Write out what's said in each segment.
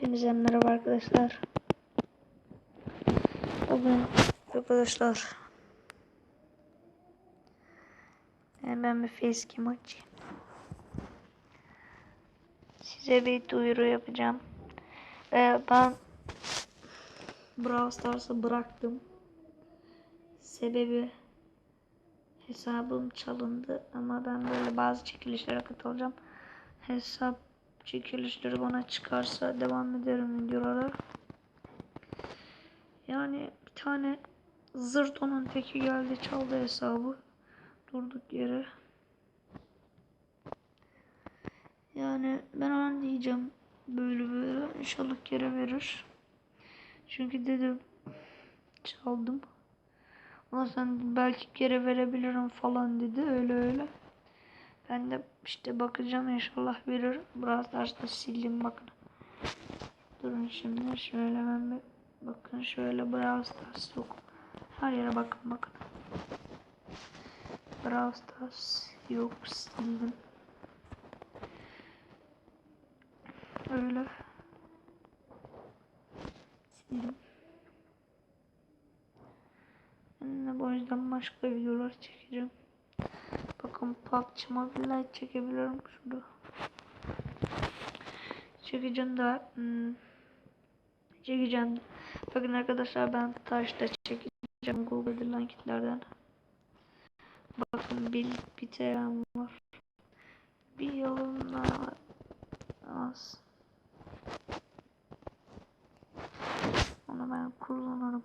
Hepinize merhaba arkadaşlar. Bugün arkadaşlar yani ben bir facecam açayım. Size bir duyuru yapacağım. Ee, ben Brawl Stars'ı bıraktım. Sebebi hesabım çalındı ama ben böyle bazı çekilişlere katılacağım. Hesap çekilişleri bana çıkarsa devam ederim videolara. Yani bir tane zırtonun teki geldi çaldı hesabı. Durduk yere. Yani ben ona diyeceğim böyle böyle inşallah geri verir. Çünkü dedim çaldım. Ama sen belki geri verebilirim falan dedi öyle öyle. Ben de işte bakacağım inşallah verir. Brawl Stars'ta sildim bakın. Durun şimdi şöyle ben bir bakın şöyle Brawl Stars yok. Her yere bakın bakın. Brawl Stars yok sildim. Öyle. Sildim. Ben de bu yüzden başka videolar çekeceğim. PUBG Mobile Lite çekebilirim şurada. Çekeceğim de hmm, çekeceğim. Bakın arkadaşlar ben taşta çekeceğim Google'da linklerden. Bakın bir bir TL'm var. Bir yılına az. Onu ben kullanırım.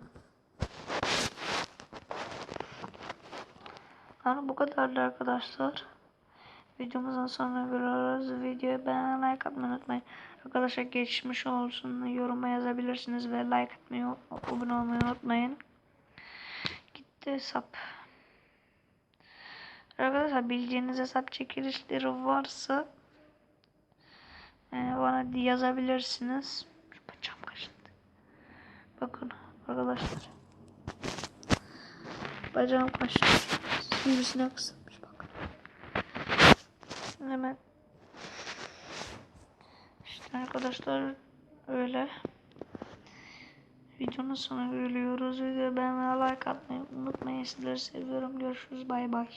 Yani bu kadardı arkadaşlar. Videomuzdan sonra görürüz. Videoya beğen like atmayı unutmayın. Arkadaşlar geçmiş olsun yoruma yazabilirsiniz ve like atmayı abone olmayı unutmayın. Gitti hesap. Arkadaşlar bildiğiniz hesap çekilişleri varsa e, bana yazabilirsiniz. Şu bacağım kaşındı. Bakın arkadaşlar. Bacağım kaşındı. Sivrisinek kısılmış bakın. Hemen işte arkadaşlar öyle videonun sonuna geliyoruz. Videoya beğenmeyi like atmayı unutmayın. Sizleri seviyorum. Görüşürüz. Bay bay.